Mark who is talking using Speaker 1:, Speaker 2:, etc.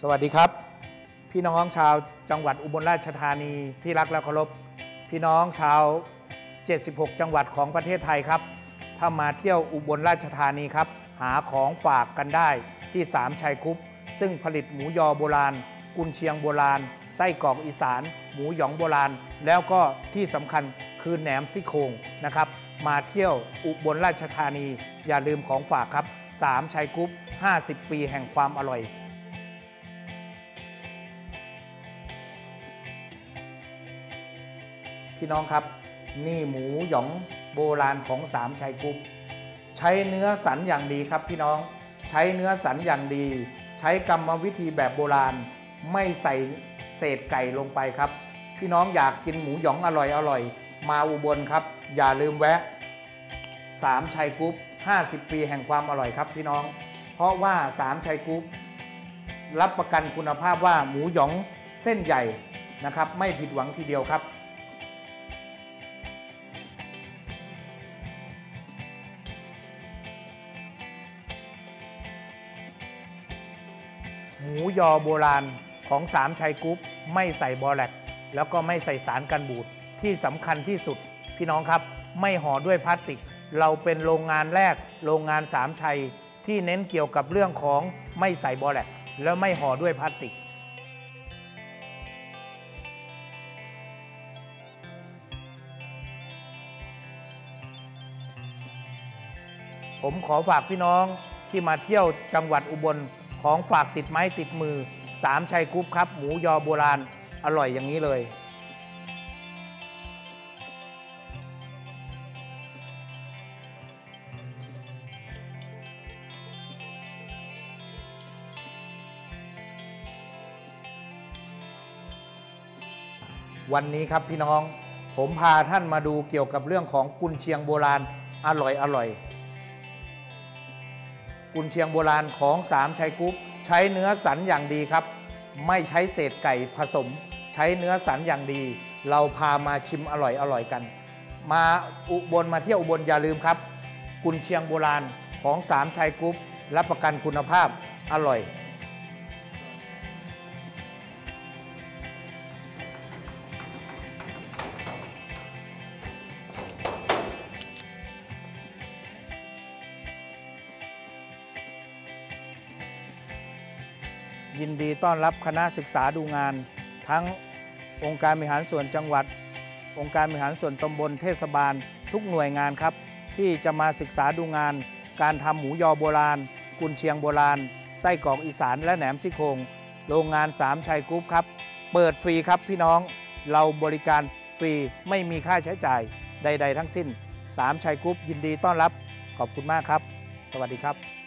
Speaker 1: สวัสดีครับ พี่น้องชาวจังหวัดอุบลราชธานีที่รักและเคารพพี่น้องชาว 76 จังหวัดของประเทศไทยครับ ถ้ามาเที่ยวอุบลราชธานีครับ หาของฝากกันได้ที่สามชัยคุปซึ่งผลิตหมูยอโบราณ กุนเชียงโบราณ ไส้กรอกอีสาน หมูหยองโบราณ แล้วก็ที่สำคัญคือแหนมซี่โครงนะครับ มาเที่ยวอุบลราชธานี อย่าลืมของฝากครับสามชัยคุป50 ปีแห่งความอร่อย พี่น้องครับ นี่หมูหยองโบราณของสามชัยกรุ๊ปใช้เนื้อสันอย่างดีครับพี่น้อง ใช้เนื้อสันอย่างดี ใช้กรรมวิธีแบบโบราณ ไม่ใส่เศษไก่ลงไปครับ พี่น้องอยากกินหมูหยองอร่อยอร่อยมาอุบลครับ อย่าลืมแวะสามชัยกรุ๊ป50 ปีแห่งความอร่อยครับพี่น้อง เพราะว่าสามชัยกรุ๊ปรับประกันคุณภาพว่าหมูหยองเส้นใหญ่นะครับ ไม่ผิดหวังทีเดียวครับ หมูยอโบราณของสามชัยกรุ๊ปไม่ใส่บอแลกแล้วก็ไม่ใส่สารกันบูดที่สำคัญที่สุด พี่น้องครับไม่ห่อด้วยพลาสติก เราเป็นโรงงานแรก โรงงานสามชัย ที่เน้นเกี่ยวกับเรื่องของไม่ใส่บอแลกแล้วไม่ห่อด้วยพลาสติกผมขอฝากพี่น้องที่มาเที่ยวจังหวัดอุบล ของฝากติดไม้ติดมือสามชัยกรุ๊ปครับ หมูยอโบราณอร่อยอย่างนี้เลยวันนี้ครับพี่น้อง ผมพาท่านมาดูเกี่ยวกับเรื่องของกุนเชียงโบราณอร่อยอร่อย กุนเชียงโบราณของสามชัยกรุ๊ปใช้เนื้อสันอย่างดีครับ ไม่ใช้เศษไก่ผสม ใช้เนื้อสันอย่างดี เราพามาชิมอร่อยอร่อยกัน มาอุบลมาเที่ยวอุบลอย่าลืมครับ กุนเชียงโบราณของสามชัยกรุ๊ปรับประกันคุณภาพอร่อย ยินดีต้อนรับคณะศึกษาดูงาน ทั้งองค์การบริหารส่วนจังหวัด องค์การบริหารส่วนตำบลเทศบาล ทุกหน่วยงานครับ ที่จะมาศึกษาดูงาน การทำหมูยอโบราณ กุนเชียงโบราณ ไส้กรอกอีสานและแหนมซี่โครงโรงงานสามชัยกรุ๊ปครับ เปิดฟรีครับพี่น้องเราบริการฟรีไม่มีค่าใช้จ่ายใด ๆ ทั้งสิ้นสามชัยกรุ๊ปยินดีต้อนรับขอบคุณมากครับ สวัสดีครับ